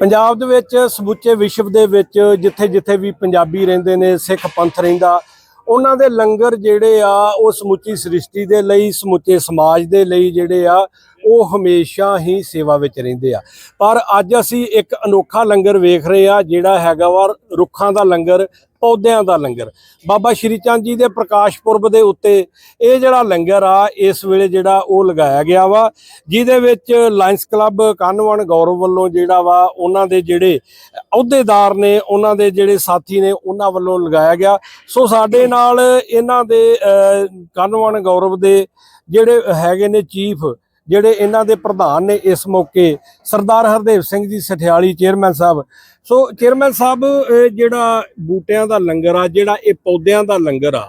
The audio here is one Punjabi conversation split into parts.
ਪੰਜਾਬ ਦੇ ਵਿੱਚ ਸਮੁੱਚੇ ਵਿਸ਼ਵ ਦੇ ਵਿੱਚ ਜਿੱਥੇ-ਜਿੱਥੇ ਵੀ ਪੰਜਾਬੀ ਰਹਿੰਦੇ ਨੇ, ਸਿੱਖ ਪੰਥ ਰਹਿੰਦਾ, ਉਹਨਾਂ ਦੇ ਲੰਗਰ ਜਿਹੜੇ ਆ, ਉਹ ਸਮੁੱਚੀ ਸ੍ਰਿਸ਼ਟੀ ਦੇ ਲਈ, ਸਮੁੱਚੇ ਸਮਾਜ ਦੇ ਲਈ ਜਿਹੜੇ ਆ ਉਹ ਹਮੇਸ਼ਾ ਹੀ ਸੇਵਾ ਵਿੱਚ ਰਹਿੰਦੇ ਆ। ਪਰ ਅੱਜ ਅਸੀਂ ਇੱਕ ਅਨੋਖਾ ਲੰਗਰ ਵੇਖ ਰਹੇ ਆ ਜਿਹੜਾ ਹੈਗਾ ਵਾ ਰੁੱਖਾਂ ਦਾ ਲੰਗਰ ਪੌਦਿਆਂ ਦਾ ਲੰਗਰ। ਬਾਬਾ ਸ਼੍ਰੀ ਚੰਦ ਜੀ ਦੇ ਪ੍ਰਕਾਸ਼ ਪੁਰਬ ਦੇ ਉੱਤੇ ਇਹ ਜਿਹੜਾ ਲੰਗਰ ਆ ਇਸ ਵੇਲੇ ਜਿਹੜਾ ਉਹ ਲਗਾਇਆ ਗਿਆ ਵਾ ਜਿਹਦੇ ਵਿੱਚ ਲਾਇੰਸ ਕਲੱਬ ਕਾਨਵਨ ਗੌਰਵ ਵੱਲੋਂ ਜਿਹੜਾ ਵਾ ਉਹਨਾਂ ਦੇ ਜਿਹੜੇ ਅਹੁਦੇਦਾਰ ਨੇ ਉਹਨਾਂ ਦੇ ਜਿਹੜੇ ਸਾਥੀ ਨੇ ਉਹਨਾਂ ਵੱਲੋਂ ਲਗਾਇਆ ਗਿਆ। ਸੋ ਸਾਡੇ ਨਾਲ ਇਹਨਾਂ ਦੇ ਅਹ, ਕਾਨਵਨ ਗੌਰਵ ਦੇ ਜਿਹੜੇ ਹੈਗੇ ਨੇ ਚੀਫ ਜਿਹੜੇ ਇਹਨਾਂ ਦੇ ਪ੍ਰਧਾਨ ਨੇ ਇਸ ਮੌਕੇ, ਸਰਦਾਰ ਹਰਦੇਵ ਸਿੰਘ ਜੀ ਸਠਿਆਲੀ, ਚੇਅਰਮੈਨ ਸਾਹਿਬ। ਸੋ ਚੇਅਰਮੈਨ ਸਾਹਿਬ, ਇਹ ਜਿਹੜਾ ਬੂਟਿਆਂ ਦਾ ਲੰਗਰ ਆ, ਜਿਹੜਾ ਇਹ ਪੌਦਿਆਂ ਦਾ ਲੰਗਰ ਆ,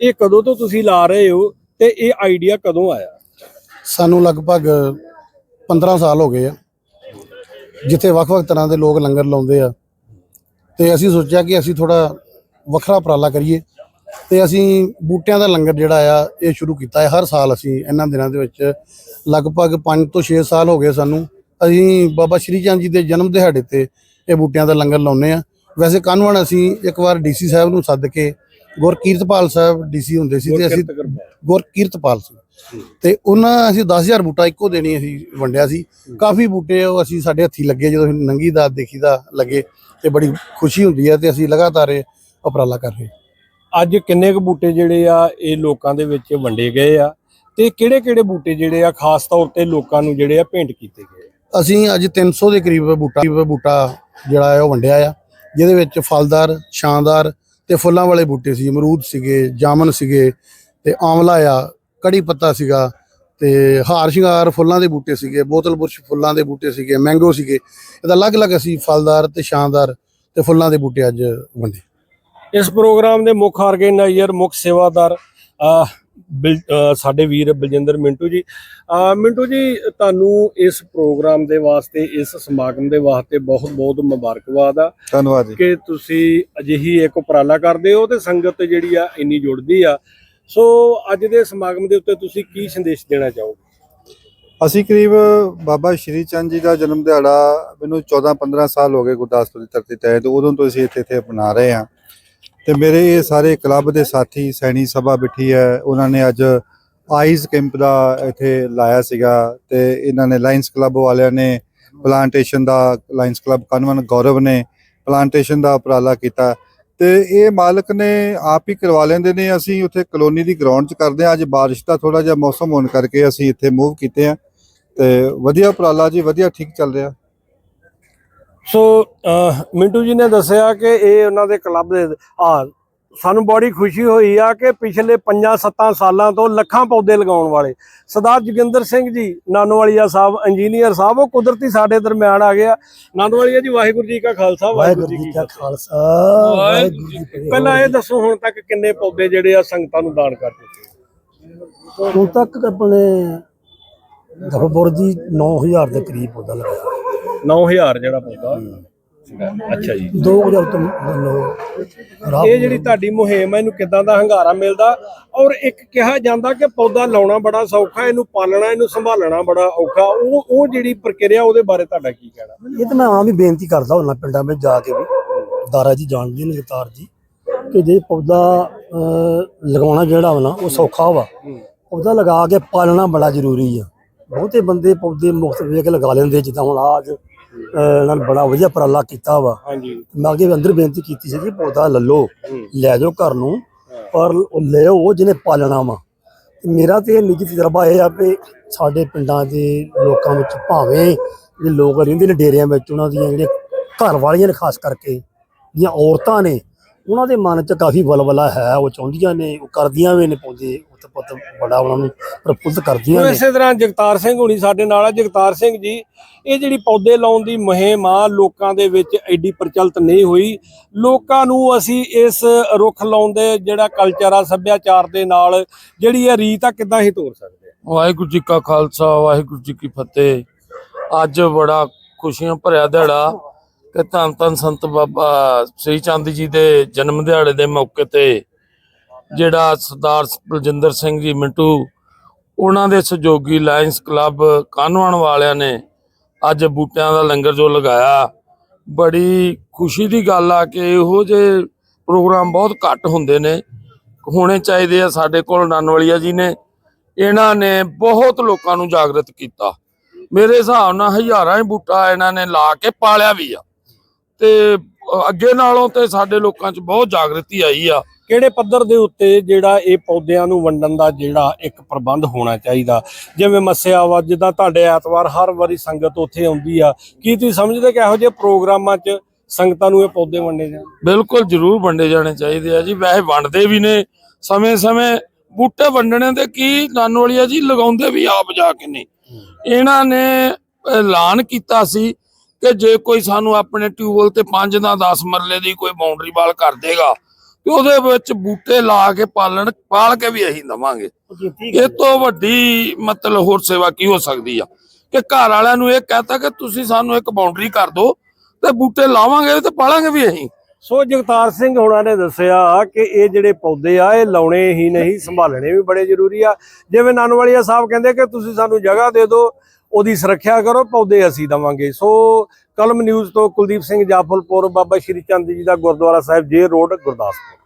ਇਹ ਕਦੋਂ ਤੋਂ ਤੁਸੀਂ ਲਾ ਰਹੇ ਹੋ ਤੇ ਇਹ ਆਈਡੀਆ ਕਦੋਂ ਆਇਆ? ਸਾਨੂੰ ਲਗਭਗ 15 ਸਾਲ ਹੋ ਗਏ ਆ, ਜਿੱਥੇ ਵੱਖ-ਵੱਖ ਤਰ੍ਹਾਂ ਦੇ ਲੋਕ ਲੰਗਰ ਲਾਉਂਦੇ ਆ। ਤੇ ਅਸੀਂ ਸੋਚਿਆ ਕਿ ਅਸੀਂ ਥੋੜਾ ਵੱਖਰਾ ਉਪਰਾਲਾ ਕਰੀਏ। ਤੇ ਅਸੀਂ ਬੂਟਿਆਂ ਦਾ ਲੰਗਰ ਜਿਹੜਾ ਆ, ਇਹ ਸ਼ੁਰੂ ਕੀਤਾ ਹੈ, ਹਰ ਸਾਲ ਅਸੀਂ ਇਹਨਾਂ ਦਿਨਾਂ ਦੇ ਵਿੱਚ ਲਗਭਗ 5 ਤੋਂ 6 ਸਾਲ ਹੋ ਗਏ ਸਾਨੂੰ। ਅਸੀਂ ਬਾਬਾ ਸ਼੍ਰੀ ਚੰਦ ਜੀ ਦੇ ਜਨਮ ਦਿਹਾੜੇ ਤੇ ਇਹ ਬੂਟਿਆਂ ਦਾ ਲੰਗਰ ਲਾਉਂਦੇ ਆ ਵੈਸੇ ਕਾਨਵਣ ਅਸੀਂ ਇੱਕ ਵਾਰ ਡੀਸੀ ਸਾਹਿਬ ਨੂੰ ਸੱਦ ਕੇ ਗੁਰਕੀਰਤਪਾਲ ਸਾਹਿਬ ਡੀਸੀ ਹੁੰਦੇ ਸੀ ਤੇ ਅਸੀਂ ਗੁਰਕੀਰਤਪਾਲ ਸੀ। ਤੇ ਉਹਨਾਂ ਅਸੀਂ 10000 ਬੂਟਾ ਇੱਕੋ ਦੇਣੀ ਅਸੀਂ ਵੰਡਿਆ ਸੀ। ਕਾਫੀ ਬੂਟੇ ਉਹ ਅਸੀਂ ਸਾਡੇ ਹੱਥੀ ਲੱਗੇ ਜਦੋਂ ਨੰਗੀ ਦਾ ਦੇਖੀ ਦਾ ਲੱਗੇ ਤੇ ਬੜੀ ਖੁਸ਼ੀ ਹੁੰਦੀ ਹੈ ਤੇ ਅਸੀਂ ਲਗਾਤਾਰ ਇਹ ਉਪਰਾਲਾ ਕਰ ਰਹੇ ਅੱਜ ਕਿੰਨੇ ਕੁ ਬੂਟੇ ਜਿਹੜੇ ਆ ਇਹ ਲੋਕਾਂ ਦੇ ਵਿੱਚ ਵੰਡੇ ਗਏ ਆ? ਤੇ ਕਿਹੜੇ ਕਿਹੜੇ ਬੂਟੇ ਜਿਹੜੇ ਆ ਖਾਸ ਤੌਰ ਤੇ ਲੋਕਾਂ ਨੂੰ ਜਿਹੜੇ ਆ ਭੇਂਟ ਕੀਤੇ ਗਏ ਆ? ਅਸੀਂ ਅੱਜ 300 ਦੇ ਕਰੀਬ ਬੂਟਾ ਬੂਟਾ ਜਿਹੜਾ ਹੈ ਉਹ ਵੰਡਿਆ ਆ ਜਿਹਦੇ ਵਿੱਚ ਫਲਦਾਰ ਛਾਂਦਾਰ ਤੇ ਫੁੱਲਾਂ ਵਾਲੇ ਬੂਟੇ ਸੀ ਅਮਰੂਦ ਸੀਗੇ ਜਾਮਨ ਸੀਗੇ ਤੇ ਆਮਲਾ ਆ ਕੜੀ ਪੱਤਾ ਸੀਗਾ ਤੇ ਹਾਰ ਸ਼ਿੰਗਾਰ ਫੁੱਲਾਂ ਦੇ ਬੂਟੇ ਸੀਗੇ ਬੋਤਲ ਬੁਰਸ਼ ਫੁੱਲਾਂ ਦੇ ਬੂਟੇ ਸੀਗੇ ਮੈਂਗੋ ਸੀਗੇ ਇਹਦਾ ਅਲੱਗ-ਅਲੱਗ ਅਸੀਂ ਫਲਦਾਰ ਤੇ ਛਾਂਦਾਰ ਤੇ ਫੁੱਲਾਂ ਦੇ ਬੂਟੇ ਅੱਜ ਵੰਡੇ ਇਸ ਪ੍ਰੋਗਰਾਮ ਦੇ ਮੁੱਖ ਆਰਗੇਨਾਈਜ਼ਰ ਮੁੱਖ ਸੇਵਾਦਾਰ ਸਾਡੇ ਵੀਰ ਬਲਜਿੰਦਰ ਮਿੰਟੂ ਜੀ। ਮਿੰਟੂ ਜੀ ਤੁਹਾਨੂੰ ਇਸ ਪ੍ਰੋਗਰਾਮ ਦੇ ਵਾਸਤੇ ਇਸ ਸਮਾਗਮ ਦੇ ਵਾਸਤੇ ਬਹੁਤ ਬਹੁਤ ਮੁਬਾਰਕਬਾਦ ਆ। ਧੰਨਵਾਦ ਜੀ। ਕਿ ਤੁਸੀਂ ਅਜਿਹੀ ਇੱਕ ਉਪਰਾਲਾ ਕਰਦੇ ਹੋ ਤੇ ਸੰਗਤ ਜਿਹੜੀ ਆ ਇੰਨੀ ਜੁੜਦੀ ਆ। ਸੋ ਅੱਜ ਦੇ ਸਮਾਗਮ ਦੇ ਉੱਤੇ ਤੁਸੀਂ ਕੀ ਸੰਦੇਸ਼ ਦੇਣਾ ਚਾਹੋਗੇ? ਅਸੀਂ ਕਰੀਬ ਬਾਬਾ ਸ਼੍ਰੀ ਚੰਦ ਜੀ ਦਾ ਜਨਮ ਦਿਹਾੜਾ ਮੈਨੂੰ 14 15 ਸਾਲ ਹੋ ਗਏ ਗੁਰਦਾਸਪੁਰ ਦੀ ਧਰਤੀ ਤੇ ਉਦੋਂ ਤੋਂ ਅਸੀਂ ਇੱਥੇ ਇੱਥੇ ਮਨਾ ਰਹੇ ਹਾਂ। ਤੇ ਮੇਰੇ ਇਹ ਸਾਰੇ ਕਲੱਬ ਦੇ ਸਾਥੀ, ਸੈਣੀ ਸਭਾ ਬਿਠੀ ਹੈ। ਉਹਨਾਂ ਨੇ ਅੱਜ ਆਈਜ਼ ਕੈਂਪ ਦਾ ਇੱਥੇ ਲਾਇਆ ਸੀਗਾ ਤੇ ਇਹਨਾਂ ਨੇ ਲਾਇਨਸ ਕਲੱਬ ਵਾਲਿਆਂ ਨੇ ਪਲਾਂਟੇਸ਼ਨ ਦਾ ਲਾਇੰਸ ਕਲੱਬ ਕਨਵਨ ਗੌਰਵ ਨੇ ਪਲਾਂਟੇਸ਼ਨ ਦਾ ਉਪਰਾਲਾ ਕੀਤਾ। ਤੇ ਇਹ ਮਾਲਕ ਨੇ ਆਪ ਹੀ ਕਰਵਾ ਲੈਂਦੇ ਨੇ। ਅਸੀਂ ਉੱਥੇ ਕਲੋਨੀ ਦੀ ਗਰਾਊਂਡ 'ਚ ਕਰਦੇ ਹਾਂ। ਅੱਜ ਬਾਰਿਸ਼ ਦਾ ਥੋੜਾ ਜਿਹਾ ਮੌਸਮ ਹੋਣ ਕਰਕੇ ਅਸੀਂ ਇੱਥੇ ਮੂਵ ਕੀਤੇ ਆ ਤੇ ਵਧੀਆ ਉਪਰਾਲਾ ਜੀ, ਵਧੀਆ ਠੀਕ ਚੱਲ ਰਿਹਾ। ਸੋ ਮਿੰਟੂ ਜੀ ਨੇ ਦੱਸਿਆ ਕਿ ਇਹ ਉਹਨਾਂ ਦੇ ਕਲੱਬ ਦੇ ਆ ਸਾਨੂੰ ਬੜੀ ਖੁਸ਼ੀ ਹੋਈ ਆ ਕਿ ਪਿਛਲੇ 5-7 ਸਾਲਾਂ ਤੋਂ ਲੱਖਾਂ ਪੌਦੇ ਲਗਾਉਣ ਵਾਲੇ ਸਰਦਾਰ ਜੋਗਿੰਦਰ ਸਿੰਘ ਜੀ ਨਾਨੋਵਾਲੀਆ ਸਾਹਿਬ ਇੰਜੀਨੀਅਰ ਸਾਹਿਬ ਉਹ ਕੁਦਰਤੀ ਸਾਡੇ ਦਰਮਿਆਨ ਆ ਗਿਆ ਨਾਨੋਵਾਲੀਆ ਜੀ ਵਾਹਿਗੁਰੂ ਜੀ ਕਾ ਖਾਲਸਾ ਵਾਹਿਗੁਰੂ ਜੀ ਕਾ ਖਾਲਸਾ। ਪਹਿਲਾਂ ਇਹ ਦੱਸੋ ਹੁਣ ਤੱਕ ਕਿੰਨੇ ਪੌਦੇ ਜਿਹੜੇ ਆ ਸੰਗਤਾਂ ਨੂੰ ਦਾਨ ਕਰ ਦਿੱਤੇ ਹੁਣ ਤੱਕ ਆਪਣੇ ਧਰਮਪੁਰ ਜੀ 9000 ਦੇ ਕਰੀਬ ਪੌਦਾ ਲਗਾਇਆ। 9000 ਜਿਹੜਾ ਪੌਦਾ ਅੱਛਾ ਜੀ। 2000 ਤੋਂ ਲੋ ਇਹ ਜਿਹੜੀ ਤੁਹਾਡੀ ਮੁਹਿੰਮ ਹੈ ਇਹਨੂੰ ਕਿਦਾਂ ਦਾ ਹੰਗਾਰਾ ਮਿਲਦਾ? ਔਰ ਇੱਕ ਕਿਹਾ ਜਾਂਦਾ ਕਿ ਪੌਦਾ ਲਾਉਣਾ ਬੜਾ ਸੌਖਾ ਇਹਨੂੰ ਪਾਲਣਾ ਇਹਨੂੰ ਸੰਭਾਲਣਾ ਬੜਾ ਔਖਾ। ਉਹ ਉਹ ਜਿਹੜੀ ਪ੍ਰਕਿਰਿਆ ਉਹਦੇ ਬਾਰੇ ਤੁਹਾਡਾ ਕੀ ਕਹਿਣਾ? ਇਹ ਤਾਂ ਮੈਂ ਆਮ ਹੀ ਬੇਨਤੀ ਕਰਦਾ ਹੁੰਦਾ ਪਿੰਡਾਂ ਵਿੱਚ ਜਾ ਕੇ ਵੀ। ਦਾਰਾ ਜੀ ਜਾਣਦੇ ਨੇ ਗਤਾਰ ਜੀ ਕਿ ਜੇ ਪੌਦਾ ਲਗਾਉਣਾ ਜਿਹੜਾ ਵਾ ਨਾ ਉਹ ਸੌਖਾ ਵਾ। ਪੌਦਾ ਲਗਾ ਕੇ ਪਾਲਣਾ ਬੜਾ ਜ਼ਰੂਰੀ ਆ। ਬਹੁਤੇ ਬੰਦੇ ਪੌਦੇ ਮੁਫਤ ਵੇਖ ਲਗਾ ਲੈਂਦੇ ਜਿੱਦਾਂ ਹੁਣ ਆਜ ਇਹਨਾਂ ਨੇ ਬੜਾ ਵਧੀਆ ਉਪਰਾਲਾ ਕੀਤਾ ਵਾ। ਹਾਂਜੀ। ਮੈਂ ਅੱਗੇ ਵੀ ਅੰਦਰ ਬੇਨਤੀ ਕੀਤੀ ਸੀ ਕਿ ਪੌਦਾ ਲੈ ਲਓ ਲੈ ਜਾਓ ਘਰ ਨੂੰ ਪਰ ਲੈ ਉਹ ਜਿਹਨੇ ਪਾਲਣਾ ਵਾ। ਮੇਰਾ ਤੇ ਨਿੱਜੀ ਤਜਰਬਾ ਇਹ ਆ ਕਿ ਸਾਡੇ ਪਿੰਡਾਂ ਦੇ ਲੋਕਾਂ ਵਿੱਚ ਭਾਵੇਂ ਜਿਹੜੇ ਲੋਕ ਰਹਿੰਦੇ ਨੇ ਡੇਰਿਆਂ ਵਿੱਚ ਉਹਨਾਂ ਦੀਆਂ ਜਿਹੜੀਆਂ ਘਰ ਵਾਲੀਆਂ ਨੇ ਖਾਸ ਕਰਕੇ ਜਿਹੜੀਆਂ ਔਰਤਾਂ ਨੇ ਉਹਨਾਂ ਦੇ ਮਨ 'ਚ ਕਾਫੀ ਬਲਬਲਾ ਹੈ ਉਹ ਚਾਹੁੰਦੀਆਂ ਨੇ ਉਹ ਕਰਦੀਆਂ ਵੀ ਨੇ ਪੌਦੇ ਉੱਤ ਪੁੱਤ ਬੜਾ ਉਹਨਾਂ ਨੂੰ ਪ੍ਰਫੁੱਲਤ ਕਰਦੀਆਂ ਨੇ। ਇਸੇ ਤਰ੍ਹਾਂ ਜਗਤਾਰ ਸਿੰਘ ਹੁਣੀ ਸਾਡੇ ਨਾਲ ਆ। ਜਗਤਾਰ ਸਿੰਘ ਜੀ ਇਹ ਜਿਹੜੀ ਪੌਦੇ ਲਾਉਣ ਦੀ ਮੁਹਿੰਮ ਆ ਲੋਕਾਂ ਦੇ ਵਿੱਚ ਐਡੀ ਪ੍ਰਚਲਿਤ ਨਹੀਂ ਹੋਈ। ਲੋਕਾਂ ਨੂੰ ਅਸੀਂ ਇਸ ਰੁੱਖ ਲਾਉਣ ਦੇ ਜਿਹੜਾ ਕਲਚਰ ਆ ਸੱਭਿਆਚਾਰ ਦੇ ਨਾਲ ਜਿਹੜੀ ਇਹ ਰੀਤ ਆ ਕਿੱਦਾਂ ਹੀ ਤੋਰ ਸਕਦੇ ਆ? ਵਾਹਿਗੁਰੂ ਜੀ ਕਾ ਖਾਲਸਾ ਵਾਹਿਗੁਰੂ ਜੀ ਕੀ ਫਤਿਹ। ਅੱਜ ਬੜਾ ਖੁਸ਼ੀਆਂ ਭਰਿਆ ਦਿਹਾੜਾ। ਕਿ ਧੰਨ ਧੰਨ ਸੰਤ ਬਾਬਾ ਸ੍ਰੀ ਚੰਦ ਜੀ ਦੇ ਜਨਮ ਦਿਹਾੜੇ ਦੇ ਮੌਕੇ ਤੇ ਜਿਹੜਾ ਸਰਦਾਰ ਬਲਜਿੰਦਰ ਸਿੰਘ ਜੀ ਮਿੰਟੂ, ਉਹਨਾਂ ਦੇ ਸਹਿਯੋਗੀ ਲਾਇੰਸ ਕਲੱਬ ਕਾਨਵਣ ਵਾਲਿਆਂ ਨੇ ਅੱਜ ਬੂਟਿਆਂ ਦਾ ਲੰਗਰ ਜੋ ਲਗਾਇਆ। ਬੜੀ ਖੁਸ਼ੀ ਦੀ ਗੱਲ ਆ ਕਿ ਇਹੋ ਜਿਹੇ ਪ੍ਰੋਗਰਾਮ ਬਹੁਤ ਘੱਟ ਹੁੰਦੇ ਨੇ। ਹੋਣੇ ਚਾਹੀਦੇ ਆ ਸਾਡੇ ਕੋਲ ਨਨਵਲੀਆ ਜੀ ਨੇ। ਇਹਨਾਂ ਨੇ ਬਹੁਤ ਲੋਕਾਂ ਨੂੰ ਜਾਗਰਤ ਕੀਤਾ। ਮੇਰੇ ਹਿਸਾਬ ਨਾਲ ਹਜ਼ਾਰਾਂ ਹੀ ਬੂਟਾ ਇਹਨਾਂ ਨੇ ਲਾ ਕੇ ਪਾਲਿਆ ਵੀ ਆ। ਤੇ ਅੱਗੇ ਨਾਲੋਂ ਤੇ ਸਾਡੇ ਲੋਕਾਂ 'ਚ ਬਹੁਤ ਜਾਗਰਤੀ ਆਈ ਆ। ਕਿਹੜੇ ਪੱਧਰ ਦੇ ਉੱਤੇ ਜਿਹੜਾ ਇਹ ਪੌਦਿਆਂ ਨੂੰ ਵੰਡਣ ਦਾ ਜਿਹੜਾ ਇੱਕ ਪ੍ਰਬੰਧ ਹੋਣਾ ਚਾਹੀਦਾ? ਜਿਵੇਂ ਮੱਸਿਆ ਵਾ ਜਿੱਦਾਂ ਤੁਹਾਡੇ ਐਤਵਾਰ ਹਰ ਵਾਰੀ ਸੰਗਤ ਉੱਥੇ ਆਉਂਦੀ ਆ। ਕੀ ਤੁਸੀਂ ਸਮਝਦੇ ਕਿ ਇਹੋ ਜਿਹੇ ਪ੍ਰੋਗਰਾਮਾਂ 'ਚ ਸੰਗਤਾਂ ਨੂੰ ਇਹ ਪੌਦੇ ਵੰਡੇ ਜਾਣ? ਬਿਲਕੁਲ ਜ਼ਰੂਰ ਵੰਡੇ ਜਾਣੇ ਚਾਹੀਦੇ ਆ ਜੀ। ਵੈਸੇ ਵੰਡਦੇ ਵੀ ਨੇ ਸਮੇਂ-ਸਮੇਂ ਬੂਟੇ ਵੰਡਣੇ ਤੇ ਕੀ ਨਾਨੋਲੀਆ ਜੀ ਲਗਾਉਂਦੇ ਵੀ ਆਪ ਜਾ ਕੇ ਨਹੀਂ ਇਹਨਾਂ ਨੇ ਐਲਾਨ ਕੀਤਾ ਸੀ ਕਿ ਜੇ ਕੋਈ ਸਾਨੂੰ ਆਪਣੇ ਟਿਊਬਲ ਤੇ 5 ਦਾ 10 ਮਰਲੇ ਦੀ ਕੋਈ ਬਾਉਂਡਰੀ ਵਾਲ ਕਰ ਦੇਗਾ ਤੇ ਉਹਦੇ ਵਿੱਚ ਬੂਟੇ ਲਾ ਕੇ ਪਾਲਣ ਪਾਲ ਕੇ ਵੀ ਅਸੀਂ ਦਵਾਂਗੇ। ਇਹ ਤੋਂ ਵੱਡੀ ਮਤਲਬ ਹੋਰ ਸੇਵਾ ਕੀ ਹੋ ਸਕਦੀ ਆ? ਕਿ ਘਰ ਵਾਲਿਆਂ ਨੂੰ ਇਹ ਕਹਤਾ ਕਿ ਤੁਸੀਂ ਸਾਨੂੰ ਇੱਕ ਬਾਉਂਡਰੀ ਕਰ ਦਿਓ ਤੇ ਬੂਟੇ ਲਾਵਾਂਗੇ ਤੇ ਪਾਲਾਂਗੇ ਵੀ ਅਸੀਂ। ਸੋ ਜਗਤਾਰ ਸਿੰਘ ਹੋਣਾ ਨੇ ਦੱਸਿਆ ਕਿ ਇਹ ਜਿਹੜੇ ਪੌਦੇ ਆ ਇਹ ਲਾਉਣੇ ਹੀ ਨਹੀਂ ਸੰਭਾਲਣੇ ਵੀ ਬੜੇ ਜ਼ਰੂਰੀ ਆ। ਜਿਵੇਂ ਨਾਨਵਾਲੀਆ ਸਾਹਿਬ ਕਹਿੰਦੇ ਕਿ ਤੁਸੀਂ ਸਾਨੂੰ ਜਗ੍ਹਾ ਦੇ ਦਿਓ ਉਹਦੀ ਸੁਰੱਖਿਆ ਕਰੋ, ਪੌਦੇ ਅਸੀਂ ਦਵਾਂਗੇ। ਸੋ ਕਲਮ ਨਿਊਜ਼ ਤੋਂ ਕੁਲਦੀਪ ਸਿੰਘ ਜਾਫਲਪੁਰ ਬਾਬਾ ਸ਼੍ਰੀ ਚੰਦ ਜੀ ਦਾ ਗੁਰਦੁਆਰਾ ਸਾਹਿਬ, ਜੇ ਰੋਡ ਗੁਰਦਾਸਪੁਰ।